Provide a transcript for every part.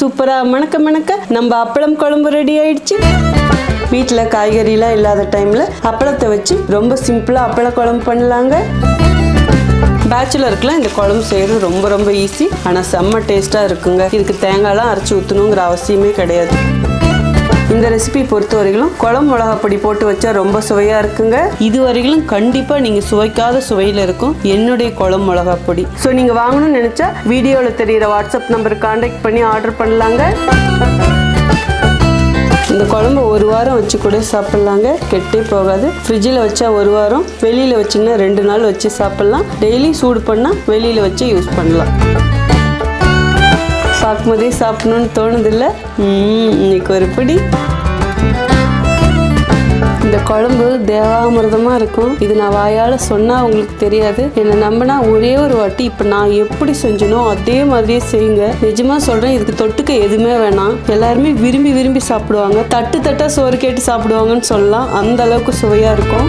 சூப்பராக மணக்க மணக்க நம்ம அப்பளம் குழம்பு ரெடி ஆயிடுச்சு. வீட்டில் காய்கறிலாம் இல்லாத டைமில் அப்பளத்தை வச்சு ரொம்ப சிம்பிளாக அப்பள குழம்பு பண்ணலாங்க. பேச்சுலருக்குலாம் இந்த குழம்பு செய்கிறது ரொம்ப ரொம்ப ஈஸி ஆனால் செம்ம டேஸ்ட்டாக இருக்குங்க. இதுக்கு தேங்காய்லாம் அரைச்சி ஊற்றணுங்கிற அவசியமே கிடையாது. இந்த ரெசிபி பொறுத்த வரைக்கும் குழம்பு மிளகாப்பொடி பொடி போட்டு வச்சா ரொம்ப சுவையாக இருக்குங்க. இது வரைக்கும் கண்டிப்பாக நீங்கள் சுவைக்காத சுவையில் இருக்கும் என்னுடைய குழம்பு மிளகா பொடி ஸோ நீங்கள் வாங்கணும்னு நினச்சா வீடியோவில் தெரியிற வாட்ஸ்அப் நம்பருக்கு கான்டாக்ட் பண்ணி ஆர்டர் பண்ணலாங்க. இந்த குழம்பு ஒரு வாரம் வச்சு கூட சாப்பிட்லாங்க. கெட்டே போகாது. ஃப்ரிட்ஜில் வச்சா ஒரு வாரம் வெளியில் வச்சிங்கன்னா ரெண்டு நாள் வச்சு சாப்பிட்லாம். டெய்லி சூடு பண்ணால் வெளியில் வச்சு யூஸ் பண்ணலாம். பார்க்கும்போதே சாப்பிடணும்னு தோணுதில்ல? இன்னைக்கு ஒரு பிடி. இந்த குழம்பு தேவாமிர்தமாக இருக்கும். இது நான் வாயால் சொன்னால் உங்களுக்கு தெரியாது. என்னை நம்பினா ஒரே ஒரு வாட்டி இப்போ நான் எப்படி செஞ்சனோ அதே மாதிரியே செய்யுங்க. நிஜமாக சொல்கிறேன் இதுக்கு தொட்டுக்க எதுவுமே வேணாம். எல்லாருமே விரும்பி விரும்பி சாப்பிடுவாங்க. தட்டு தட்டாக சோறு கேட்டு சாப்பிடுவாங்கன்னு சொல்லலாம். அந்த அளவுக்கு சுவையாக இருக்கும்.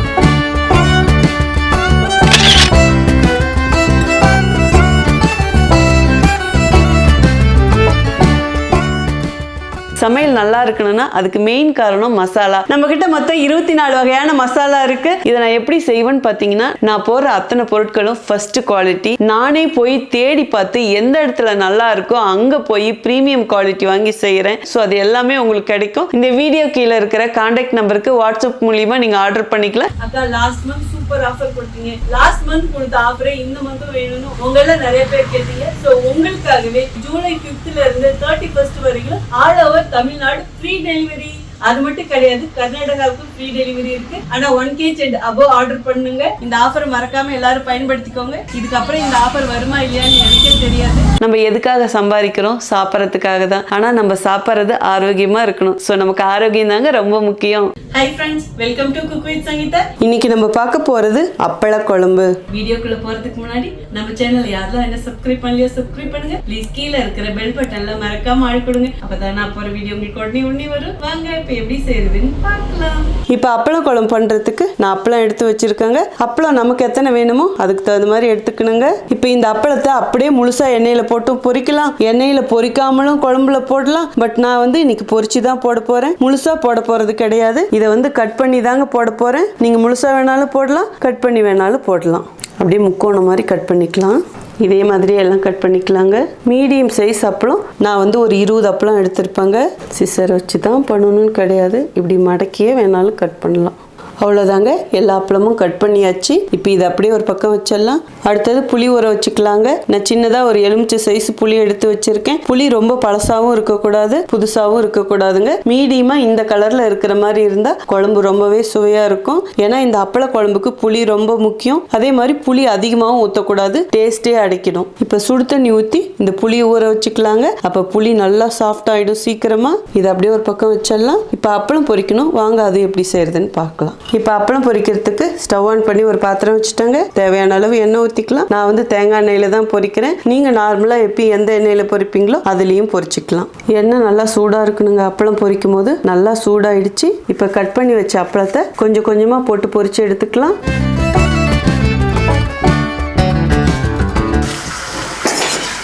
சமையல் நல்லா இருக்கணும்னா அதுக்கு மெயின் காரணம் மசாலா. நம்ம கிட்ட மொத்தம் இருபத்தி நாலு வகையான மசாலா இருக்கு. இதை நான் எப்படி செய்வேன்னு பார்த்தீங்கன்னா நான் போடுற அத்தனை பொருட்களும் ஃபர்ஸ்ட் குவாலிட்டி நானே போய் தேடி பார்த்து எந்த இடத்துல நல்லா இருக்கோ அங்க போய் ப்ரீமியம் குவாலிட்டி வாங்கி செய்யறேன் ஸோ அது எல்லாமே உங்களுக்கு கிடைக்கும். இந்த வீடியோ கீழே இருக்கிற கான்டாக்ட் நம்பருக்கு வாட்ஸ்அப் மூலியமா நீங்க ஆர்டர் பண்ணிக்கலாம். அக்கா லாஸ்ட் மந்த் சூப்பர் ஆஃபர் கொடுத்தீங்க. லாஸ்ட் மந்த் கொடுத்த ஆஃபரே இந்த மந்த்தும் வேணும்னு உங்கள நிறைய பேர் கேட்டீங்க. சோ உங்களுக்காகவே ஜூலை 5th இருந்து தேர்ட்டி ஃபர்ஸ்ட் வரைக்கும் all over Tamil Nadu free delivery அது மட்டும் கிடையாது கர்நாடகாவுக்கும் ஃப்ரீ டெலிவரி இருக்கு. ஆனா one kg and above order பண்ணுங்க. இந்த ஆஃபர் மறக்காம எல்லாரும் பயன்படுத்திக்கோங்க. இதுக்கப்புறம் இந்த ஆஃபர் வருமா இல்லையான்னு எனக்கே தெரியாது. நம்ம எதுக்காக சம்பாதிக்கிறோம்? சாப்பிட்றதுக்காக தான். ஆனால் நம்ம சாப்பிட்றது ஆரோக்கியமாக இருக்கணும். ஸோ நமக்கு ஆரோக்கியம் தாங்க ரொம்ப முக்கியம். Hi friends welcome to cook with Sangeetha இன்னைக்கு நம்ம பார்க்க போகிறது அப்பள குழம்பு வீடியோக்குள்ள போறதுக்கு முன்னாடி நம்ம சேனல் யாரெல்லாம் என்ன சப்ஸ்கிரைப் பண்ணலையோ சப்ஸ்கிரைப் பண்ணுங்க. ப்ளீஸ் கீழே இருக்கிற பெல் பட்டன்ல மறக்காம ஆள் கொடுங்க. அப்பதான் நான் போற வீடியோ உங்களுக்கு உடனே உடனே வரும். வாங்க எப்படி செய்யறதுன்னு பார்க்கலாம். இப்போ அப்பளம் குழம்பு பண்ணுறதுக்கு நான் அப்பளம் எடுத்து வச்சுருக்கேங்க. அப்பளம் நமக்கு எத்தனை வேணுமோ அதுக்கு தகுந்த மாதிரி எடுத்துக்கணுங்க. இப்போ இந்த அப்பளத்தை அப்படியே முழுசாக எண்ணெயில் போட்டும் பொறிக்கலாம். எண்ணெயில் பொறிக்காமலும் குழம்புல போடலாம். பட் நான் வந்து இன்னைக்கு பொறிச்சு தான் போட போகிறேன் முழுசாக போட போகிறது கிடையாது. இதை வந்து கட் பண்ணி தாங்க போட போகிறேன் நீங்கள் முழுசாக வேணாலும் போடலாம். கட் பண்ணி வேணாலும் போடலாம். அப்படியே முக்கோணம் மாதிரி கட் பண்ணிக்கலாம். இதே மாதிரி எல்லாம் கட் பண்ணிக்கலாங்க. மீடியம் சைஸ் அப்பளம். நான் வந்து ஒரு இருபது அப்பளம் எடுத்திருப்பேங்க. சிசர் வச்சு தான் பண்ணணும்னு கிடையாது. இப்படி மடக்கியே வேணாலும் கட் பண்ணலாம். அவ்வளோதாங்க எல்லா அப்பளமும் கட் பண்ணியாச்சு. இப்போ இதை அப்படியே ஒரு பக்கம் வச்சிடலாம். அடுத்தது புளி ஊற வச்சுக்கலாங்க. நான் சின்னதாக ஒரு எலுமிச்சை சைஸ் புளி எடுத்து வச்சிருக்கேன். புளி ரொம்ப பழசாகவும் இருக்கக்கூடாது புதுசாகவும் இருக்கக்கூடாதுங்க. மீடியமாக இந்த கலரில் இருக்கிற மாதிரி இருந்தால் குழம்பு ரொம்பவே சுவையாக இருக்கும். ஏன்னா இந்த அப்பள குழம்புக்கு புளி ரொம்ப முக்கியம். அதே மாதிரி புளி அதிகமாகவும் ஊற்றக்கூடாது டேஸ்ட்டே அடைக்கணும். இப்போ சுடு தண்ணி ஊற்றி இந்த புளியை ஊற வச்சுக்கலாங்க. அப்போ புளி நல்லா சாஃப்ட் ஆகிடும் சீக்கிரமாக இதை அப்படியே ஒரு பக்கம் வச்சிடலாம். இப்போ அப்பளம் பொரிக்கணும். வாங்க அது எப்படி செய்யறதுன்னு பார்க்கலாம். இப்போ அப்பளம் பொரிக்கிறதுக்கு ஸ்டவ் ஆன் பண்ணி ஒரு பாத்திரம் வச்சுட்டாங்க. தேவையான அளவு எண்ணெய் ஊற்றிக்கலாம் நான் வந்து தேங்காய் எண்ணெயில் தான் பொரிக்கிறேன். நீங்கள் நார்மலாக எப்போ எந்த எண்ணெயில் பொரிப்பீங்களோ அதுலேயும் பொரிச்சிக்கலாம். எண்ணெய் நல்லா சூடாக இருக்கணுங்க. அப்பளம் பொரிக்கும் போது நல்லா சூடாயிடுச்சு. இப்போ கட் பண்ணி வச்ச அப்பளத்தை கொஞ்சம் கொஞ்சமாக போட்டு பொரித்து எடுத்துக்கலாம்.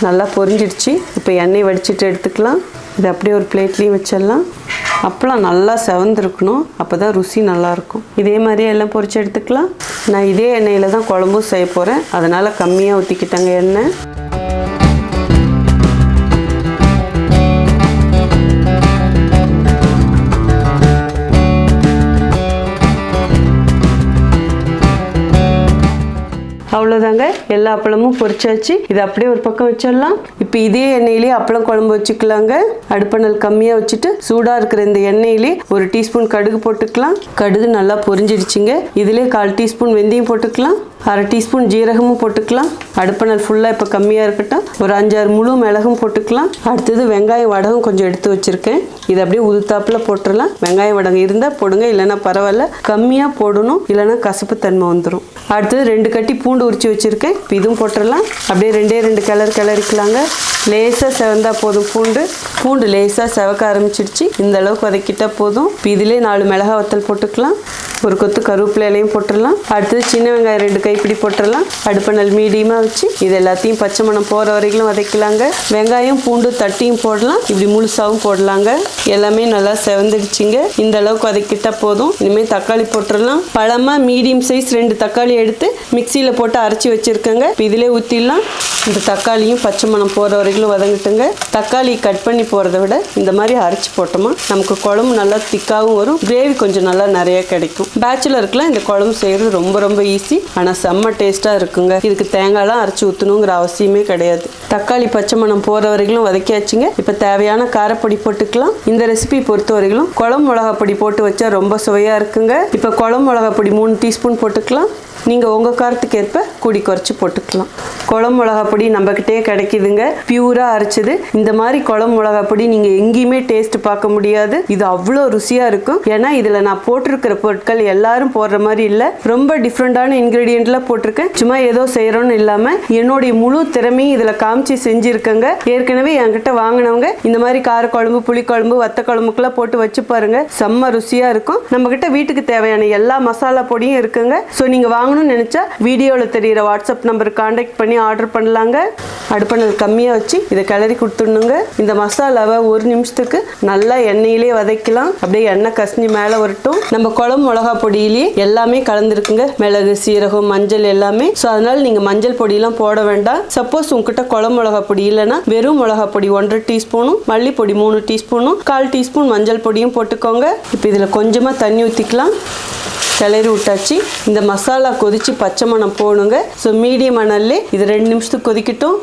நல்லா பொரிஞ்சிடுச்சு. இப்போ எண்ணெய் வடிச்சிட்டு எடுத்துக்கலாம். இது அப்படியே ஒரு பிளேட்லேயும் வச்சிடலாம். அப்பளம் நல்லா செவந்திருக்கணும். அப்போ தான் ருசி நல்லாயிருக்கும். இதே மாதிரியே எல்லாம் பொறிச்சு எடுத்துக்கலாம். நான் இதே எண்ணெயில் தான் குழம்பும் செய்ய போகிறேன் அதனால் கம்மியாக ஊற்றிக்கிட்டேங்க எண்ணெய். அவ்வளோதாங்க எல்லா அப்பளமும் பொரிச்சாச்சு. இதை அப்படியே ஒரு பக்கம் வச்சிடலாம். இப்போ இதே எண்ணெயிலே அப்பளம் குழம்பு வச்சுக்கலாங்க. அடுப்பணல் கம்மியாக வச்சுட்டு சூடாக இருக்கிற இந்த எண்ணெயிலே ஒரு டீஸ்பூன் கடுகு போட்டுக்கலாம். கடுகு நல்லா பொரிஞ்சிடுச்சிங்க. இதிலே கால் டீஸ்பூன் வெந்தயம் போட்டுக்கலாம். அரை டீஸ்பூன் ஜீரகமும் போட்டுக்கலாம். அடுப்பணல் ஃபுல்லாக இப்போ கம்மியாக இருக்கட்டும். ஒரு அஞ்சாறு முழு மிளகும் போட்டுக்கலாம். அடுத்தது வெங்காயம் வடகம் கொஞ்சம் எடுத்து வச்சுருக்கேன். இதை அப்படியே உதுத்தாப்பில் போட்டுடலாம் வெங்காயம் வடகம் இருந்தால் போடுங்க இல்லைன்னா பரவாயில்ல. கம்மியாக போடணும் இல்லைன்னா கசப்பு தன்மை வந்துடும் அடுத்தது ரெண்டு கட்டி பூண்டு உரிச்சு வச்சுருக்கேன். இப்போ இதுவும் போட்டுடலாம் அப்படியே ரெண்டே ரெண்டு கிளறு கிளறிக்கலாங்க லேசாக செவந்தா போதும் பூண்டு. பூண்டு லேசாக செவக்க ஆரம்பிச்சிடுச்சு. இந்த அளவுக்கு வதக்கிட்டா போதும். இதுலேயே இதிலே நாலு மிளகா வத்தல் போட்டுக்கலாம். ஒரு கொத்து கருவேப்பிலை இலையும் போட்டுடலாம். அடுத்தது சின்ன வெங்காயம் ரெண்டு கைப்பிடி போட்டுடலாம். அடுப்பணல் மீடியமாக வச்சு இது எல்லாத்தையும் பச்சை மணம் போகிற வரைக்கும் வதக்கலாங்க. வெங்காயம் பூண்டு தட்டியும் போடலாம். இப்படி முழுசாகவும் போடலாங்க. எல்லாமே நல்லா செவந்துடுச்சுங்க. இந்த அளவுக்கு வதக்கிட்டா போதும். இனிமேல் தக்காளி போட்டுடலாம். பழமாக மீடியம் சைஸ் ரெண்டு தக்காளி எடுத்து மிக்சியில் போட்டு அரைச்சி வச்சுருக்கேங்க. இதிலே ஊற்றிடலாம் இந்த தக்காளியும் பச்சை மணம் போகிற வரைக்கும் வதங்கிட்டுங்க. தக்காளி கட் பண்ணி போகிறத விட இந்த மாதிரி அரைச்சி போட்டோமா நமக்கு குழம்பு நல்லா திக்காகவும் வரும். கிரேவி கொஞ்சம் நல்லா நிறைய கிடைக்கும். பேச்சுலருக்குலாம் இந்த குழம்பு செய்கிறது ரொம்ப ரொம்ப ஈஸி ஆனால் செம்ம டேஸ்ட்டாக இருக்குங்க. இதுக்கு தேங்காய்லாம் அரைச்சி ஊற்றணுங்கிற அவசியமே கிடையாது. தக்காளி பச்சை மணம் போகிற வரைக்கும் வதக்கியாச்சுங்க. இப்போ தேவையான காரப்பொடி போட்டுக்கலாம். இந்த ரெசிபி பொறுத்த வரைக்கும் குழம்பு மிளகாப்பொடி போட்டு வச்சா ரொம்ப சுவையாக இருக்குங்க. இப்போ குழம்பு மிளகாப்பொடி மூணு டீஸ்பூன் போட்டுக்கலாம். நீங்கள் உங்கள் காரத்துக்கு ஏற்ப கூடி குறைச்சி போட்டுக்கலாம். குழம்பு மிளகாப்பொடி நம்மக்கிட்டே கிடைக்குதுங்க. பியூராக அரைச்சது. இந்த மாதிரி குழம்பு மிளகா பொடி நீங்கள் எங்கேயுமே டேஸ்ட் பார்க்க முடியாது. இது அவ்வளோ ருசியாக இருக்கும் ஏன்னா இதில் நான் போட்டிருக்கிற பொருட்கள் எல்லாரும் போடுற மாதிரி இல்லை. ரொம்ப டிஃப்ரெண்ட்டான இன்க்ரீடியண்ட்லாம் போட்டிருக்கேன். சும்மா ஏதோ செய்கிறோன்னு இல்லாமல் என்னுடைய முழு திறமையும் இதில் காமிச்சு செஞ்சுருக்கேங்க. ஏற்கனவே என்கிட்ட வாங்கினவங்க இந்த மாதிரி காரக்குழம்பு புளிக்குழம்பு வத்த குழம்புக்கெல்லாம் போட்டு வச்சு பாருங்க. செம்ம ருசியாக இருக்கும். நம்மக்கிட்ட வீட்டுக்கு தேவையான எல்லா மசாலா பொடியும் இருக்குங்க. ஸோ நீங்கள் வாங்கணும்னு நினச்சா வீடியோவில் தெரியிற வாட்ஸ்அப் நம்பர் காண்டாக்ட் பண்ணி ஆர்டர் பண்ணலாங்க. அடுப்பணல் கம்மியாக வச்சு இதை கிளறி கொடுத்துடணுங்க. இந்த மசாலாவை ஒரு நிமிஷத்துக்கு நல்லா எண்ணெயிலே வதக்கலாம். அப்படியே எண்ணெய் கசிஞ்சு மேலே வரட்டும். நம்ம குழம்பு மிளகா பொடியிலேயே எல்லாமே கலந்துருக்குங்க. மிளகு சீரகம் மஞ்சள் எல்லாமே. ஸோ அதனால நீங்கள் மஞ்சள் பொடியெல்லாம் போட வேண்டாம். சப்போஸ் உங்ககிட்ட குழம்பு மிளகா பொடி இல்லைன்னா வெறும் மிளகா பொடி ஒன்றரை டீஸ்பூனும் மல்லிப்பொடி மூணு டீஸ்பூனும் கால் டீஸ்பூன் மஞ்சள் பொடியும் போட்டுக்கோங்க. இப்போ இதில் கொஞ்சமாக தண்ணி ஊற்றிக்கலாம் கிளறி விட்டாச்சு. இந்த மசாலா கொதிச்சு பச்சை மணம் போடுங்க ஸோ மீடியம் மணல்லே இது ரெண்டு நிமிஷத்துக்கு கொதிக்கட்டும்.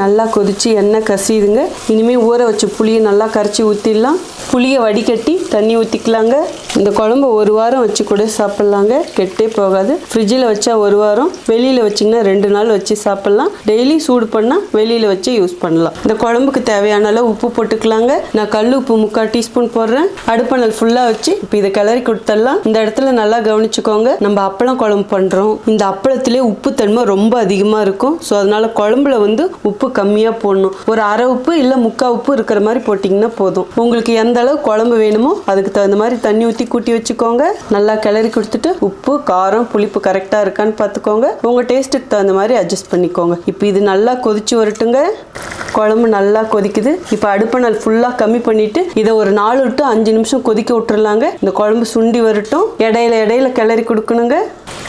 நல்லா கொதித்து எண்ணெய் கசியுதுங்க. இனிமேல் ஊற வச்ச புளியை நல்லா கரைச்சி ஊற்றிடலாம் புளியை வடிகட்டி தண்ணி ஊற்றிக்கலாங்க இந்த குழம்பு ஒரு வாரம் வச்சு கூட சாப்பிட்லாங்க. கெட்டே போகாது. ஃப்ரிட்ஜில் வச்சா ஒரு வாரம் வெளியில் வச்சிங்கன்னா ரெண்டு நாள் வச்சு சாப்பிட்லாம். டெய்லி சூடு பண்ணால் வெளியில் வச்சு யூஸ் பண்ணலாம். இந்த குழம்புக்கு தேவையான அளவு உப்பு போட்டுக்கலாங்க. நான் கல் உப்பு முக்கால் டீஸ்பூன் போடுறேன். அடுப்பணல் ஃபுல்லாக வச்சு இப்போ இதை கிளறி கொடுத்துடலாம். இந்த இடத்துல நல்லா கவனிச்சுக்கோங்க. நம்ம அப்பளம் குழம்பு பண்ணுறோம் இந்த அப்பளத்திலே உப்பு தன்மை ரொம்ப அதிகமாக இருக்கும். ஸோ அதனால் குழம்புல வந்து உப்பு கம்மியாக போடணும். ஒரு அரை உப்பு இல்லை முக்கால் உப்பு இருக்கிற மாதிரி போட்டிங்கன்னா போதும். உங்களுக்கு எந்த அளவு குழம்பு வேணுமோ அதுக்கு தகுந்த மாதிரி தண்ணி ஊற்றி கூட்டி வச்சுக்கோங்க. நல்லா கிளறி கொடுத்துட்டு உப்பு காரம் புளிப்பு கரெக்டாக இருக்கான்னு பார்த்துக்கோங்க. உங்கள் டேஸ்ட்டுக்கு தகுந்த மாதிரி அட்ஜஸ்ட் பண்ணிக்கோங்க. இப்போ இது நல்லா கொதிச்சு வரட்டுங்க. குழம்பு நல்லா கொதிக்குது. இப்போ அடுப்பணல் ஃபுல்லாக கம்மி பண்ணிட்டு இதை ஒரு நாலு டு அஞ்சு நிமிஷம் கொதிக்க விட்டுறலாங்க. இந்த குழம்பு சுண்டி வரட்டும். இடையில இடையில கிளறி கொடுக்கணுங்க.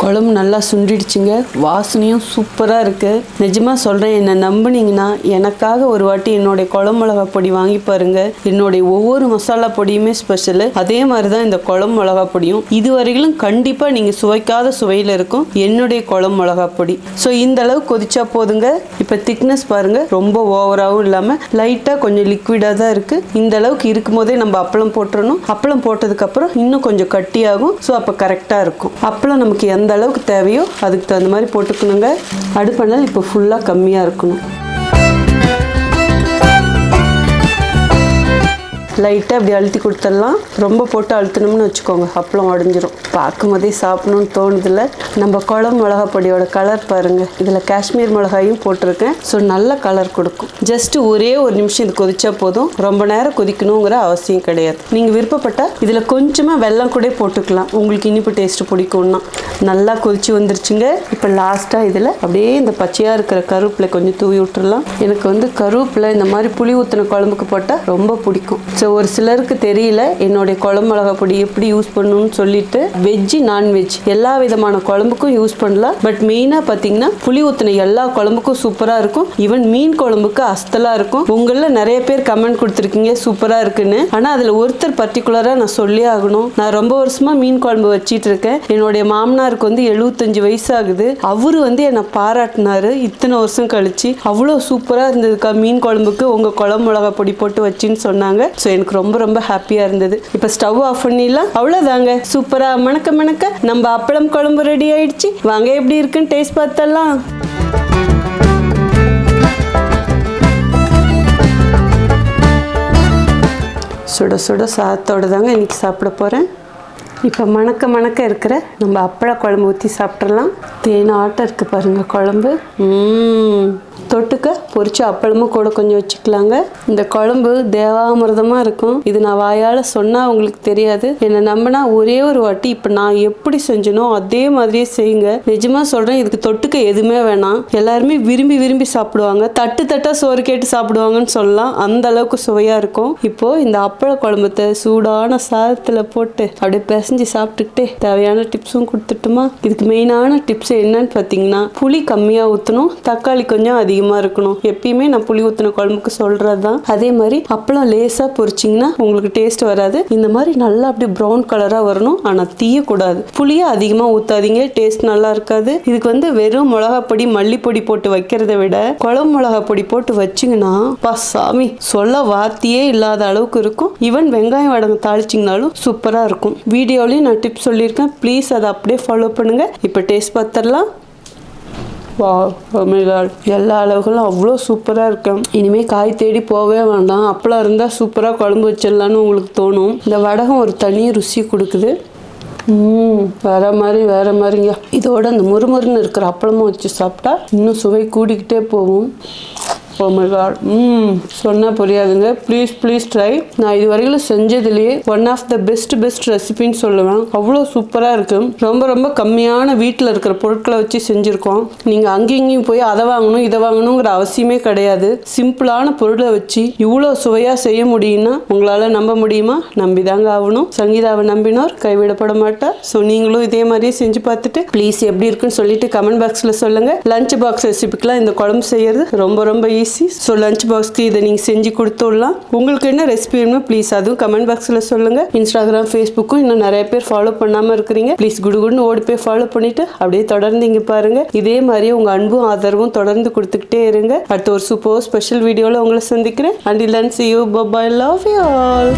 குழம்பு நல்லா சுண்டிடுச்சுங்க. வாசனையும் சூப்பராக இருக்குது நிஜமாக சொல்கிறேன் என்னை நம்புனீங்கன்னா எனக்காக ஒரு வாட்டி என்னுடைய குழம்பு மிளகா பொடி வாங்கி பாருங்க. என்னுடைய ஒவ்வொரு மசாலா பொடியுமே ஸ்பெஷலு அதே மாதிரி தான் இந்த குழம்பு மிளகா பொடியும். இது வரையிலும் கண்டிப்பாக நீங்கள் சுவைக்காத சுவையில் இருக்கும் என்னுடைய குழம்பு மிளகா பொடி. ஸோ இந்த அளவு கொதிச்சா போதுங்க. இப்போ திக்னஸ் பாருங்கள் ரொம்ப ஓவராகவும் இல்லாமல் லைட்டாக கொஞ்சம் லிக்விடாக தான் இருக்குது இந்த அளவுக்கு இருக்கும் போதே நம்ம அப்பளம் போட்டுறணும். அப்பளம் போட்டதுக்கப்புறம் இன்னும் கொஞ்சம் கட்டியாகும். ஸோ அப்போ கரெக்டாக இருக்கும். அப்பளம் நமக்கு எந்த அளவுக்கு தேவையோ அதுக்கு தகுந்த மாதிரி போட்டுக்கணுங்க. அடுப்பணல் இப்போ ஃபுல்லாக கம்மியாக இருக்கணும். லைட்டாக இப்படி அழுத்தி கொடுத்துடலாம் ரொம்ப போட்டு அழுத்தணும்னு வச்சுக்கோங்க. அப்பளம் உடஞ்சிரும். பார்க்கும் போதே சாப்பிடணும்னு தோணுதில்ல. நம்ம குழம்பு மிளகா பொடியோட கலர் பாருங்கள் இதில் காஷ்மீர் மிளகாயும் போட்டிருக்கேன். ஸோ நல்ல கலர் கொடுக்கும். ஜஸ்ட் ஒரே ஒரு நிமிஷம் இது கொதிச்சா போதும். ரொம்ப நேரம் கொதிக்கணுங்கிற அவசியம் கிடையாது. நீங்கள் விருப்பப்பட்டால் இதில் கொஞ்சமாக வெல்லம் கூட போட்டுக்கலாம். உங்களுக்கு இனிப்பு டேஸ்ட் பிடிக்கும்னா. நல்லா கொதிச்சு வந்துருச்சுங்க. இப்போ லாஸ்ட்டாக இதில் அப்படியே இந்த பச்சையாக இருக்கிற கருவேப்பிலை கொஞ்சம் தூவி விட்டுறலாம். எனக்கு வந்து கருவேப்பிலை இந்த மாதிரி புளி ஊற்றின குழம்புக்கு போட்டால் ரொம்ப பிடிக்கும். ஸோ ஒரு சிலருக்கு தெரியல என்னுடைய குழம்பு மிளகா பொடி எப்படி யூஸ் பண்ணணும்னு சொல்லிட்டு வெஜ்ஜு நான்வெஜ் எல்லா விதமான குழம்புக்கும் யூஸ் பண்ணலாம். பட் மெயினாக பார்த்தீங்கன்னா புளி ஊற்றின எல்லா குழம்புக்கும் சூப்பராக இருக்கும். ஈவன் மீன் குழம்புக்கு அஸ்தலாக இருக்கும். உங்களில் நிறைய பேர் கமெண்ட் கொடுத்துருக்கீங்க சூப்பராக இருக்குன்னு. ஆனால் அதில் ஒருத்தர் பர்டிகுலராக நான் சொல்லி ஆகணும். நான் ரொம்ப வருஷமாக மீன் குழம்பு வச்சிட்டு இருக்கேன். என்னுடைய மாமனாருக்கு வந்து எழுபத்தஞ்சு வயசு ஆகுது. அவரு வந்து என்னை பாராட்டினாரு. இத்தனை வருஷம் கழிச்சு. அவ்வளோ சூப்பராக இருந்ததுக்கா மீன் குழம்புக்கு. உங்கள் குழம்பு மிளகா பொடி போட்டு வச்சின்னு சொன்னாங்க. ஸோ எனக்கு ரொம்ப ரொம்ப ஹாப்பியாக இருந்தது. இப்போ ஸ்டவ் ஆஃப் பண்ணிடலாம். அவ்வளோதாங்க சூப்பராக மணக்க மணக்க நம்ம அப்பளம் குழம்பு ரெடி ஆயிடுச்சு. வாங்க எப்படி இருக்குன்னு டேஸ்ட் பார்த்தலாம் சுட சுட சாதத்தோட தாங்க இன்னைக்கு சாப்பிட போகிறேன் இப்போ மணக்க மணக்க இருக்கிற நம்ம அப்பள குழம்பு ஊற்றி சாப்பிட்றலாம் தேனாட்டம் இருக்குது பாருங்கள் குழம்பு. தொட்டுக்க பொரிச்ச அப்பளமும் கூட கொஞ்சம் வச்சுக்கலாங்க. இந்த குழம்பு தேவாமிர்தமாக இருக்கும். இது நான் வாயால் சொன்னால் உங்களுக்கு தெரியாது. என்னை நம்பினா ஒரே ஒரு வாட்டி இப்போ நான் எப்படி செஞ்சனோ அதே மாதிரியே செய்யுங்க. நிஜமாக சொல்கிறேன் இதுக்கு தொட்டுக்க எதுவுமே வேணாம். எல்லாருமே விரும்பி விரும்பி சாப்பிடுவாங்க. தட்டு தட்டாக சோறு கேட்டு சாப்பிடுவாங்கன்னு சொல்லலாம். அந்த அளவுக்கு சுவையாக இருக்கும். இப்போது இந்த அப்பள குழம்புத்த சூடான சாதத்தில் போட்டு அப்படியே பிசைஞ்சு சாப்பிட்டுக்கிட்டே தேவையான டிப்ஸும் கொடுத்துட்டுமா? இதுக்கு மெயினான டிப்ஸ் என்னன்னு பார்த்தீங்கன்னா புளி கம்மியாக ஊற்றணும் தக்காளி கொஞ்சம் அதிகமாக இருக்கணும். எப்பயுமே நான் புளி ஊற்றின குழம்புக்கு சொல்கிறது தான் அதே மாதிரி அப்பளம் லேசாக பொரிச்சிங்கன்னா உங்களுக்கு டேஸ்ட் வராது. இந்த மாதிரி நல்லா அப்படியே ப்ரௌன் கலராக வரணும். ஆனால் தீயக்கூடாது. புளியை அதிகமாக ஊற்றாதீங்க டேஸ்ட் நல்லா இருக்காது. இதுக்கு வந்து வெறும் மிளகா பொடி மல்லிப்பொடி போட்டு வைக்கிறத விட குழம்பு மிளகா பொடி போட்டு வச்சிங்கன்னா பா சாமி சொல்ல வார்த்தையே இல்லாத அளவுக்கு இருக்கும். ஈவன் வெங்காயம் வடங்க தாளிச்சிங்கனாலும் சூப்பராக இருக்கும். வீடியோ வீடியோலையும் நான் டிப்ஸ் சொல்லியிருக்கேன். ப்ளீஸ் அதை அப்படியே ஃபாலோ பண்ணுங்கள் இப்போ டேஸ்ட் பார்த்துடலாம். வா oh எல்லா அளவுகளும் அவ்வளோ சூப்பராக இருக்கும். இனிமேல் காய் தேடி போகவே வேண்டாம். அப்பளம் இருந்தால் சூப்பராக குழம்பு வச்சிடலான்னு உங்களுக்கு தோணும். இந்த வடகம் ஒரு தனி ருசி கொடுக்குது. ம் வேற மாதிரி வேற மாதிரிங்க. இதோட அந்த முறுமுறுன்னு இருக்கிற அப்பளமும் வச்சு சாப்பிட்டா இன்னும் சுவை கூடிக்கிட்டே போகும். Oh my ம் சொன்னால் புரியாதுங்க. ப்ளீஸ் ப்ளீஸ் ட்ரை நான் இது வரையிலும் செஞ்சதுலேயே one of the best best ரெசிபின்னு சொல்லுவேன். அவ்வளோ சூப்பராக இருக்கும் ரொம்ப ரொம்ப கம்மியான வீட்டில் இருக்கிற பொருட்களை வச்சு செஞ்சுருக்கோம். நீங்கள் அங்கேயும் இங்கேயும் போய் அதை வாங்கணும் இதை வாங்கணுங்கிற அவசியமே கிடையாது. சிம்பிளான பொருளை வச்சு இவ்வளோ சுவையாக செய்ய முடியும்னா உங்களால் நம்ப முடியுமா? நம்பி தாங்க ஆகணும். சங்கீதாவை நம்பினோர் கைவிடப்பட மாட்டா ஸோ நீங்களும் இதே மாதிரியே செஞ்சு பார்த்துட்டு ப்ளீஸ் எப்படி இருக்குன்னு சொல்லிட்டு கமெண்ட் பாக்ஸில் சொல்லுங்கள் லஞ்ச் பாக்ஸ் ரெசிபிக்கெலாம் இந்த குழம்பு செய்யறது ரொம்ப ரொம்ப ஈஸி ஸோ லஞ்ச் பாக்ஸ்க்கு இதை நீங்கள் செஞ்சு கொடுத்துடலாம். உங்களுக்கு என்ன ரெசிபி வேணுமோ ப்ளீஸ் அதுவும் கமெண்ட் பாக்ஸில் சொல்லுங்கள் இன்ஸ்டாகிராம் ஃபேஸ்புக்கும் இன்னும் நிறைய பேர் ஃபாலோ பண்ணாமல் இருக்கிறீங்க. ப்ளீஸ் குடுகுடுன்னு ஓடி போய் ஃபாலோ பண்ணிட்டு அப்படியே தொடர்ந்து இங்கே பாருங்கள் இதே மாதிரி உங்கள் அன்பும் ஆதரவும் தொடர்ந்து கொடுத்துக்கிட்டே இருங்க. அடுத்த ஒரு சூப்பர் ஸ்பெஷல் வீடியோவில் உங்களை சந்திக்கிறேன். அண்ட் லன் see you bye bye love you all